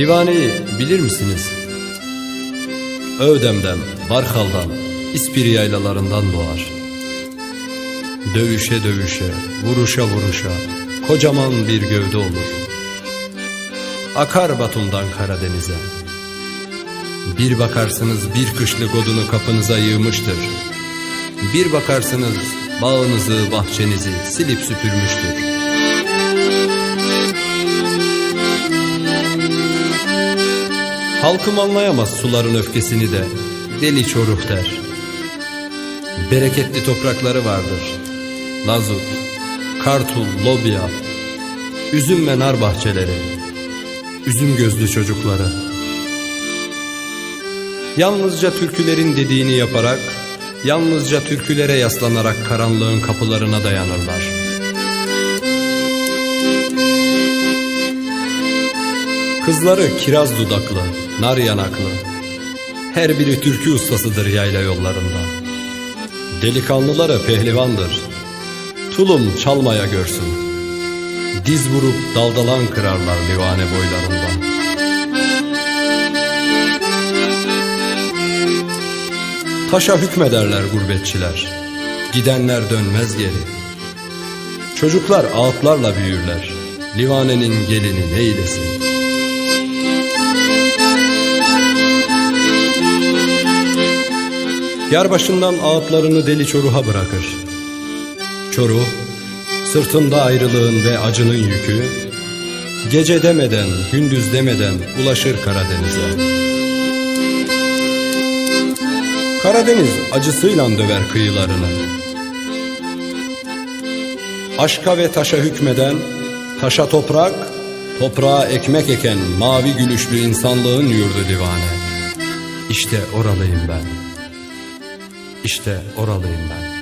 Divaneyi bilir misiniz? Ödem'den, Barkal'dan, İspiri yaylalarından doğar. Dövüşe dövüşe, vuruşa vuruşa, kocaman bir gövde olur. Akar Batum'dan Karadeniz'e. Bir bakarsınız bir kışlı godunu kapınıza yığmıştır. Bir bakarsınız bağınızı, bahçenizi silip süpürmüştür. Halkım anlayamaz suların öfkesini de deli çoruh der. Bereketli toprakları vardır. Lazut, kartul, lobya, üzüm ve nar bahçeleri, üzüm gözlü çocukları. Yalnızca türkülerin dediğini yaparak, yalnızca türkülere yaslanarak karanlığın kapılarına dayanırlar. Kızları kiraz dudaklı, nar yanaklı. Her biri türkü ustasıdır yayla yollarında. Delikanlıları pehlivandır. Tulum çalmaya görsün. Diz vurup daldalan kırarlar divane boylarında. Taşa hükmederler gurbetçiler. Gidenler dönmez geri. Çocuklar ağıtlarla büyürler. Livanenin gelini neylesin? Yar başından ağıtlarını deli çoruha bırakır. Çoruh, sırtında ayrılığın ve acının yükü, gece demeden, gündüz demeden ulaşır Karadeniz'e. Karadeniz acısıyla döver kıyılarını. Aşka ve taşa hükmeden, taşa toprak, toprağa ekmek eken mavi gülüşlü insanlığın yurdu divane. İşte oralıyım ben. İşte oralıyım ben.